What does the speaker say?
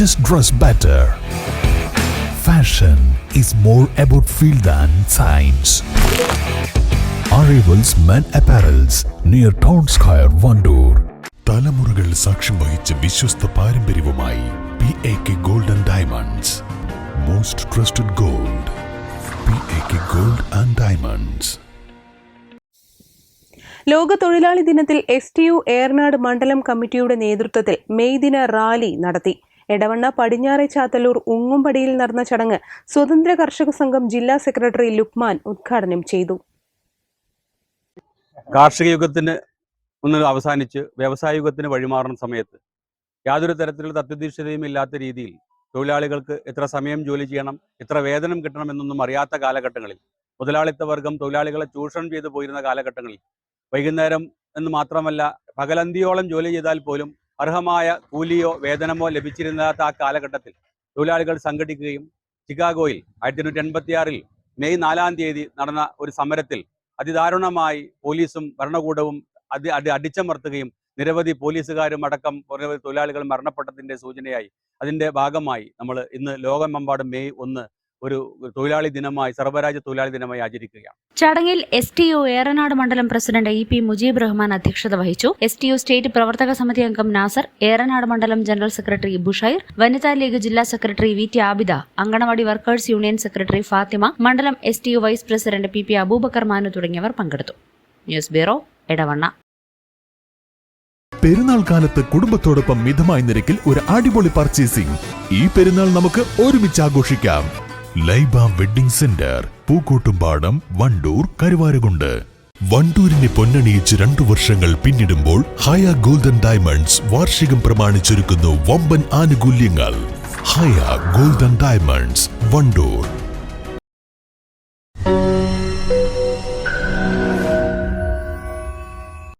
just dress better. Fashion is more about feel than science. Arrivals Men Apparels near Town Square, Vandoor. തലമുറകൾ സാക്ഷ്യം വഹിച്ച വിശ്വസ്ത പാരമ്പര്യവുമായി P A K golden diamonds most trusted gold P A K gold and diamonds ലോക തൊഴിലാളി ദിനത്തിൽ S T U Ernad മണ്ഡലം കമ്മിറ്റിയുടെ നേതൃത്വത്തിൽ മെയ് ദിന റാലി നടത്തി എടവണ്ണ പടിഞ്ഞാറെ ചാത്തല്ലൂർ ഉങ്ങുംപടിയിൽ നടന്ന ചടങ്ങ് സ്വതന്ത്ര കർഷക സംഘം ജില്ലാ സെക്രട്ടറി ലുക്മാൻ ഉദ്ഘാടനം ചെയ്തു. കാർഷിക യുഗത്തിന് ഒന്ന് അവസാനിച്ച് വ്യവസായ യുഗത്തിന് വഴിമാറുന്ന സമയത്ത് യാതൊരു തരത്തിലുള്ള തത്വദീക്ഷതയും ഇല്ലാത്ത രീതിയിൽ തൊഴിലാളികൾക്ക് എത്ര സമയം ജോലി ചെയ്യണം എത്ര വേതനം കിട്ടണം എന്നൊന്നും അറിയാത്ത കാലഘട്ടങ്ങളിൽ മുതലാളിത്ത വർഗം തൊഴിലാളികളെ ചൂഷണം ചെയ്തു പോയിരുന്ന കാലഘട്ടങ്ങളിൽ വൈകുന്നേരം എന്ന് മാത്രമല്ല പകലന്തിയോളം ജോലി ചെയ്താൽ പോലും അർഹമായ കൂലിയോ വേതനമോ ലഭിച്ചിരുന്നാത്ത ആ കാലഘട്ടത്തിൽ തൊഴിലാളികൾ സംഘടിക്കുകയും ചിക്കാഗോയിൽ ആയിരത്തി എണ്ണൂറ്റി എൺപത്തിയാറിൽ മെയ് നാലാം തീയതി നടന്ന ഒരു സമരത്തിൽ അതിദാരുണമായി പോലീസും ഭരണകൂടവും അത് അത് അടിച്ചമർത്തുകയും നിരവധി പോലീസുകാരും അടക്കം നിരവധി തൊഴിലാളികൾ മരണപ്പെട്ടതിന്റെ സൂചനയായി അതിന്റെ ഭാഗമായി നമ്മൾ ഇന്ന് ലോകമെമ്പാടും മെയ് ഒന്ന് ഒരു തൊഴിലാളി ദിനമായി സർവരാജ്യ തൊഴിലാളി ദിനമായി ആചരിക്കുകയാണ്. ചടങ്ങിൽ എസ് ടി ഒ ഏറനാട് മണ്ഡലം president E P Mujeeb Rahman അധ്യക്ഷത വഹിച്ചു. എസ് ടി ഒ സ്റ്റേറ്റ് പ്രവർത്തക സമിതി അംഗം നാസർ ഏറനാട് മണ്ഡലം ജനറൽ സെക്രട്ടറി ബുഷൈർ വനിതാ ലീഗ് ജില്ലാ secretary V T Abida anganwadi workers union secretary Fathima മണ്ഡലം S T O vice president P P Abubakar Manu തുടങ്ങിയവർ പങ്കെടുത്തു. ന്യൂസ് ബ്യൂറോ ഇടവണ്ണ പെരുന്നാൾ കാലത്ത് കുടുംബത്തോടൊപ്പം മിതമായ നിരക്കിൽ ഒരു അടിപൊളി പർച്ചേസിംഗ് ഈ പെരുന്നാൾ നമുക്ക് ഒരുമിച്ച് ആഘോഷിക്കാം. Laiba wedding centre Pookkottumpadam Wandoor Karuvarakundu. വണ്ടൂരിനെ പൊന്നണിയിച്ച് രണ്ടു വർഷങ്ങൾ പിന്നിടുമ്പോൾ ഹയ ഗോൾഡൻ ഡയമണ്ട്സ് വാർഷികം പ്രമാണിച്ചൊരുക്കുന്നു വമ്പൻ ആനുകൂല്യങ്ങൾ. Haya golden diamonds Wandoor.